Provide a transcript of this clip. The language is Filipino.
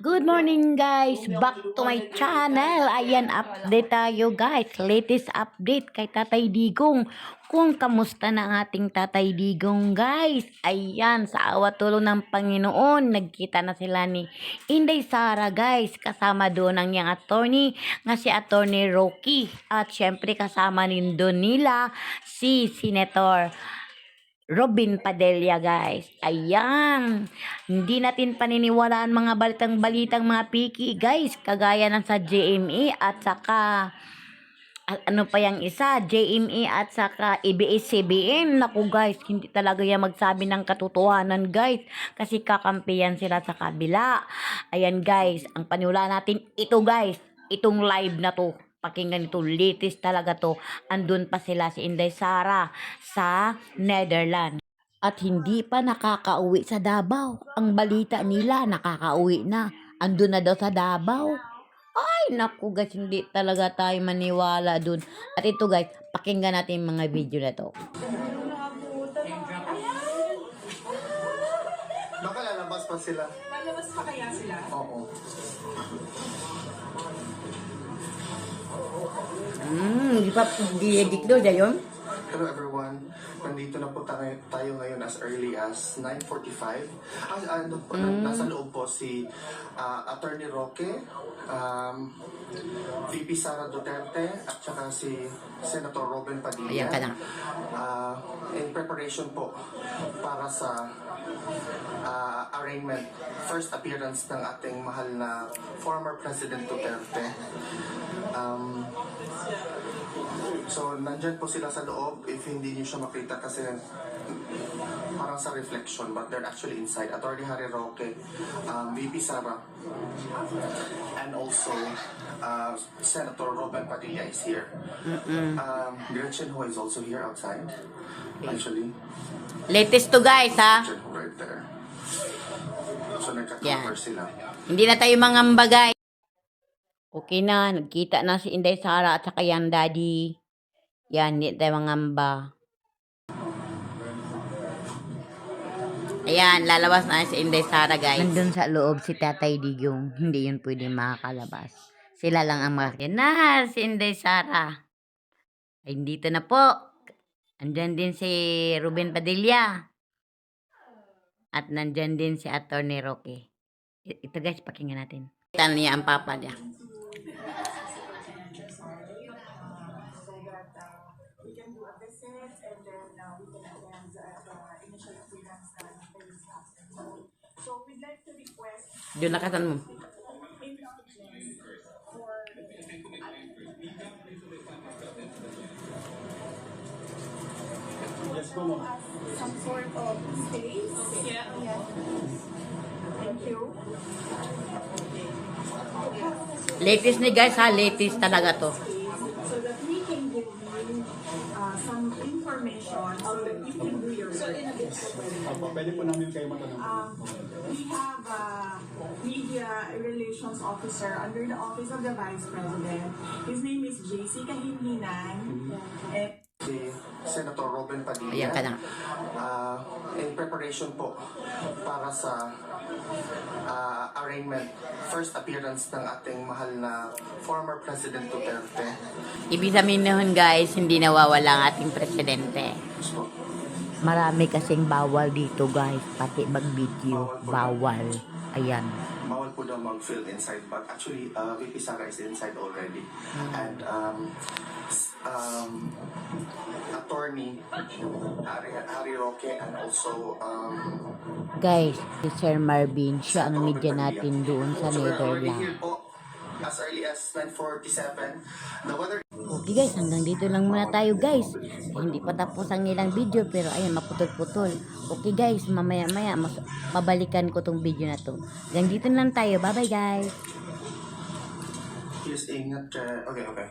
Good morning guys! Back to my channel! Ayan, update tayo guys. Latest update kay Tatay Digong. Kung kamusta na ang ating Tatay Digong guys. Ayan, sa awa tulong ng Panginoon, nagkita na sila ni Inday Sara guys. Kasama doon ang yung attorney nga si attorney Rocky. At syempre kasama doon nila si Senator Robin Padilla, guys. Ayan. Hindi natin paniniwalaan mga balitang-balitang mga piki, guys. Kagaya ng sa JME at saka at ano pa yung isa, JME at saka ABS-CBN. Naku guys, hindi talaga yan magsabi ng katotohanan guys. Kasi kakampiyan sila sa kabila. Ayan guys, ang panula natin ito guys. Itong live na to. Pakinggan ito, latest talaga to. Andun pa sila si Inday Sara sa Netherlands. At hindi pa nakakauwi sa Davao. Ang balita nila, nakakauwi na. Andun na daw sa Davao. Ay, naku guys, hindi talaga tayo maniwala dun. At ito guys, pakinggan natin yung mga video na to. Baka lalabas pa sila. Lalabas pa kaya sila? Oo. Di pa, di diklo yun? Hello everyone. Nandito na po tayo, tayo ngayon as early as 9.45. As, ano po, na- nasa loob po si ah, Attorney Roque, um, VP Sara Duterte, at saka si Senator Robin Padilla. Ayan ka na. Ah, in preparation po para sa ah, arraignment, first appearance ng ating mahal na former President Duterte. Um, so, nandyan po sila sa loob if hindi niyo siya makita kasi parang sa reflection but they're actually inside. Attorney Harry Roque, um, VP Sara, and also uh, Senator Robin Padilla is here. Um, Gretchen Ho is also here outside. Actually, Latest to guys ha. Gretchen Ho right there. So nagka-cover Yan. sila. Hindi na tayo mangamba guys. Okay na, nagkita na si Inday Sara at saka yan daddy. Yan, hindi tayo mangamba. Ayan, lalabas na si Inday Sara guys. Nandun sa loob si Tatay Digong. Hindi yun pwede makakalabas. Sila lang ang makakita. Na, si Inday Sara. Ay, dito na po. Andyan din si Ruben Padilla. At nandyan din si Attorney Roque. Ito guys, pakinggan natin. Kita niya ang papa niya. Do a visit and then uh, we can attend uh, the initial appearance nito this afternoon. So we'd like to request Doon nakasan mo. indulgence for some sort of space. Yeah. Yeah. Thank you. Latest ni guys ha, latest talaga to. so that we can give you uh, some information so that you can do your work. Opo, pwede po namin kayo matanong. Um, we have a media relations officer under the office of the vice president. His name is JC Kahininan. And Si Senator Robin Padilla. Ayan ka na. Ah, in preparation po para sa ah, arraignment, first appearance ng ating mahal na former President Duterte. Ibig sabihin nun guys, hindi nawawala ang ating presidente. Marami kasing bawal dito guys, pati mag-video, bawal. Ayan. bawal po daw mag-fill inside but actually uh, VP Sara is inside already and um, um, attorney Harry, Harry Roque and also um, Guys, si Sir Marvin, siya ang media natin doon sa Netherlands. as early as 9.47 the weather Okay guys, hanggang dito lang muna tayo guys. Eh, hindi pa tapos ang ilang video pero ayun, maputol-putol. Okay guys, mamaya-maya mas babalikan ko tong video na to. Hanggang dito lang tayo. Bye-bye guys. is ingat ka okay okay